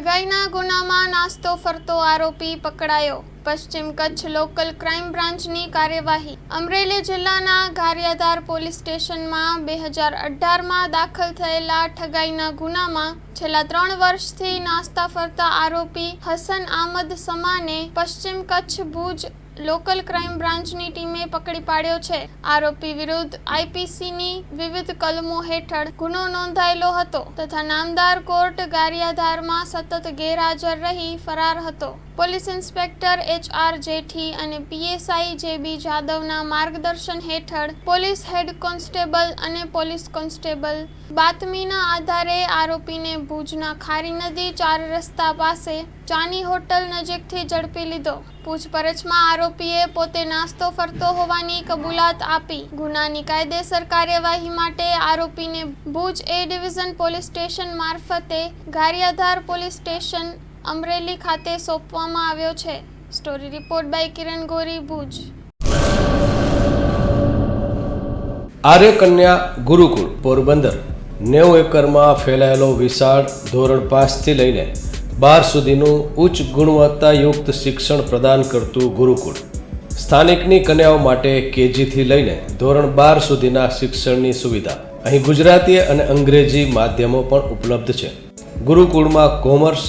ઠગાઈના ગુનામાં નાસ્તો ફરતો આરોપી પકડાયો. પશ્ચિમ કચ્છ લોકલ ક્રાઇમ બ્રાન્ચની કાર્યવાહી. અમરેલી જિલ્લાના ગારિયાધાર પોલીસ સ્ટેશનમાં બે હજાર અઢારમાં દાખલ થયેલા ઠગાઈના ગુનામાં છેલ્લા ત્રણ વર્ષથી નાસ્તા ફરતા આરોપી હસન આમદ સમાને પશ્ચિમ કચ્છ ભુજ લોકલ ક્રાઇમ બ્રાન્ચની ટીમે પકડી પાડ્યો છે. આરોપી વિરુદ્ધ આઈપીસીની વિવિધ કલમો હેઠળ ગુનો નોંધાયેલો હતો તથા નામદાર કોર્ટ ગારિયાધારમાં સતત ગેરહાજર રહી ફરાર હતો. Police inspector H R Jethi અને પીએસઆઈ જે બી જાદવના માર્ગદર્શન હેઠળ પોલીસ હેડ કોન્સ્ટેબલ અને પોલીસ કોન્સ્ટેબલ બાતમીના આધારે આરોપીને ભુજના ખારી નદી ચાર રસ્તા પાસે ચાની હોટલ નજીકથી ઝડપી લીધો. પૂછપરછમાં આરોપીએ પોતે નાસ્તો ફરતો હોવાની કબૂલાત આપી. ગુનાની કાયદેસર કાર્યવાહી માટે આરોપીને Bhuj A division police station મારફતે ગારિયાધાર પોલીસ સ્ટેશન અમરેલી ખાતે સોંપવામાં આવ્યો છે. સ્ટોરી રિપોર્ટ બાય કિરણ ગોરી, ભુજ. આર્ય કન્યા ગુરુકુળ, પોરબંદર. નેવું એકરમાં ફેલાયેલો વિશાળ ધોરણ પાંચથી લઈને બાર સુધીનું ઉચ્ચ ગુણવત્તાયુક્ત શિક્ષણ પ્રદાન કરતું ગુરુકુળ. સ્થાનિકની કન્યાઓ માટે કેજીથી લઈને ધોરણ બાર સુધીના શિક્ષણની સુવિધા. અહીં ગુજરાતી અને અંગ્રેજી માધ્યમો પણ ઉપલબ્ધ છે. ગુરુકુળમાં કોમર્સ